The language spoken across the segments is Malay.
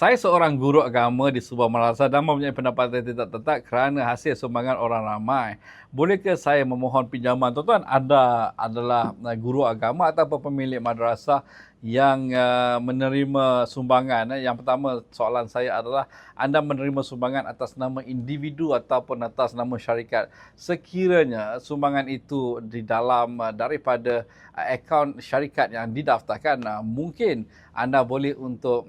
Saya seorang guru agama di sebuah madrasah dan mempunyai pendapatan tidak tetap kerana hasil sumbangan orang ramai. Bolehkah saya memohon pinjaman? Tuan-tuan, anda adalah uh, guru agama atau pemilik madrasah yang uh, menerima sumbangan. Eh. Yang pertama soalan saya adalah anda menerima sumbangan atas nama individu ataupun atas nama syarikat. Sekiranya sumbangan itu di dalam uh, daripada akaun syarikat yang didaftarkan, mungkin anda boleh untuk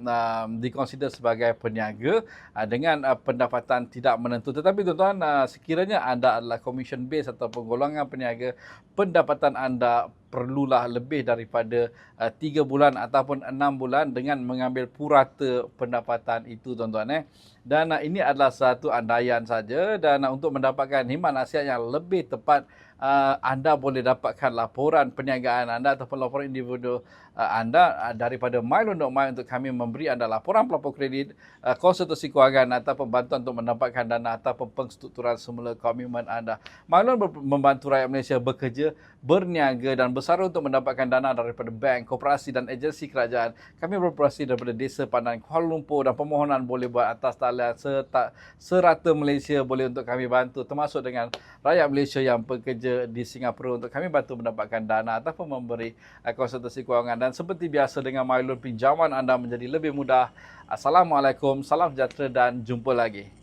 dikonsider sebagai peniaga dengan pendapatan tidak menentu. Tetapi tuan-tuan, sekiranya anda adalah commission base ataupun golongan peniaga, pendapatan anda perlulah lebih daripada uh, 3 bulan ataupun 6 bulan dengan mengambil purata pendapatan itu tuan-tuan eh. Dan uh, ini adalah satu andaian saja dan uh, untuk mendapatkan himat nasihat yang lebih tepat uh, anda boleh dapatkan laporan perniagaan anda ataupun laporan individu uh, anda uh, daripada Milo.my untuk kami memberi anda laporan pelapor kredit, uh, konsultasi kewangan ataupun bantuan untuk mendapatkan dana ataupun pengstrukturan semula komitmen anda. Milo membantu rakyat Malaysia bekerja, berniaga dan bersara untuk mendapatkan dana daripada bank, koperasi dan agensi kerajaan. Kami beroperasi daripada Desa Pandan Kuala Lumpur dan permohonan boleh buat atas talian serta serata Malaysia boleh untuk kami bantu termasuk dengan rakyat Malaysia yang bekerja bekerja di Singapura untuk kami bantu mendapatkan dana ataupun memberi uh, konsultasi kewangan dan seperti biasa dengan Mylon pinjaman anda menjadi lebih mudah. Assalamualaikum, salam sejahtera dan jumpa lagi.